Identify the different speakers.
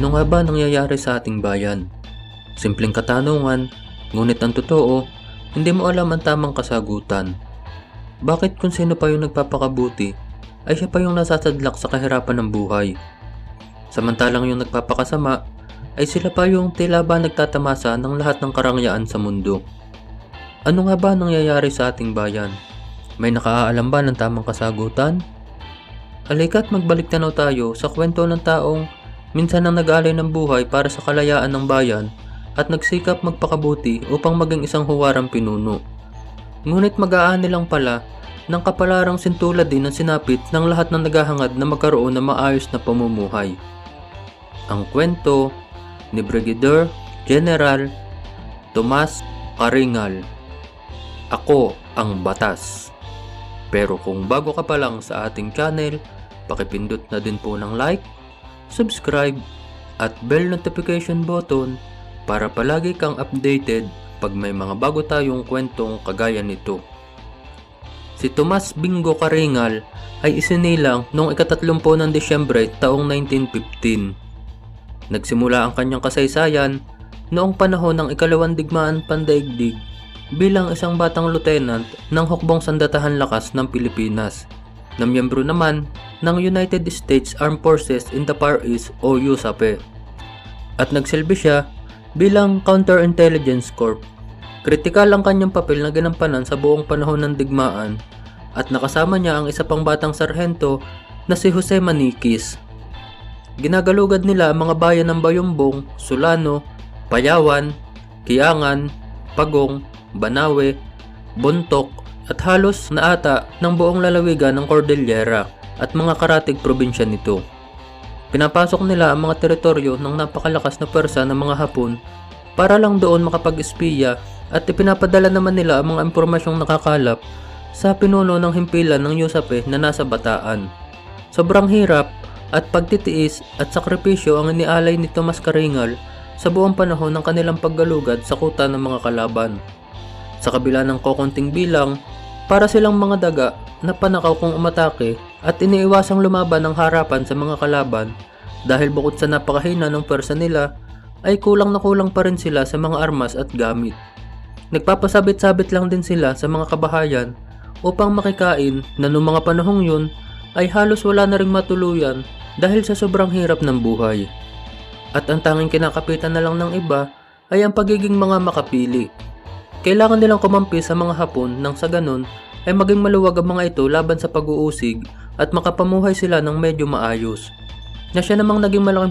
Speaker 1: Ano nga ba nangyayari sa ating bayan? Simpleng katanungan, ngunit ang totoo, hindi mo alam ang tamang kasagutan. Bakit kung sino pa yung nagpapakabuti, ay siya pa yung nasasadlak sa kahirapan ng buhay? Samantalang yung nagpapakasama, ay sila pa yung tila ba nagtatamasa ng lahat ng karangyaan sa mundo. Ano nga ba nangyayari sa ating bayan? May nakaalam ba ng tamang kasagutan? Halika't magbalik tanaw tayo sa kwento ng taong minsan ang nag-alay ng buhay para sa kalayaan ng bayan at nagsikap magpakabuti upang maging isang huwarang pinuno. Ngunit mag-aani lang pala ng kapalarang sintulad din ang sinapit ng lahat ng naghahangad na magkaroon ng maayos na pamumuhay. Ang kwento ni Brigadier General Tomas Karingal. Ako ang batas. Pero kung bago ka pa lang sa ating channel, pakipindot na din po ng like, subscribe, at bell notification button para palagi kang updated pag may mga bago tayong kwentong kagaya nito. Si Tomas Bingo Karingal ay isinilang noong ikatatlumpo ng Disyembre taong 1915. Nagsimula ang kanyang kasaysayan noong panahon ng ikalawang digmaan pandaigdig bilang isang batang lieutenant ng hukbong sandatahan lakas ng Pilipinas na miyembro naman ng United States Armed Forces in the Far East o USAPE at nagsilbi siya bilang Counterintelligence Corps. Kritikal ang kanyang papel na ginampanan sa buong panahon ng digmaan at nakasama niya ang isa pang batang sarhento na si Jose Maniquis. Ginagalugad nila ang mga bayan ng Bayumbong, Sulano, Payawan, Kiangan, Pagong, Banawe, Buntok at halos na ata ng buong lalawigan ng Cordillera at mga karatig probinsya nito. Pinapasok nila ang mga teritoryo ng napakalakas na pwersa ng mga Hapon para lang doon makapag-espiya at ipinapadala naman nila ang mga impormasyong nakakalap sa pinuno ng himpilan ng Yusape na nasa bataan. Sobrang hirap at pagtitiis at sakripisyo ang inialay ni Tomas Karingal sa buong panahon ng kanilang paggalugad sa kuta ng mga kalaban. Sa kabila ng kokonting bilang, para silang mga daga na panakaw kung umatake at iniiwasang lumaban ng harapan sa mga kalaban dahil bukod sa napakahina ng pwersa nila ay kulang na kulang pa rin sila sa mga armas at gamit. Nagpapasabit-sabit lang din sila sa mga kabahayan upang makikain na noong mga panahong yun ay halos wala na ring matuluyan dahil sa sobrang hirap ng buhay. At ang tanging kinakapitan na lang ng iba ay ang pagiging mga makapili. Kailangan nilang kumampi sa mga hapon nang sa ganun ay maging maluwag ang mga ito laban sa pag-uusig at makapamuhay sila ng medyo maayos. Na siya namang naging malaking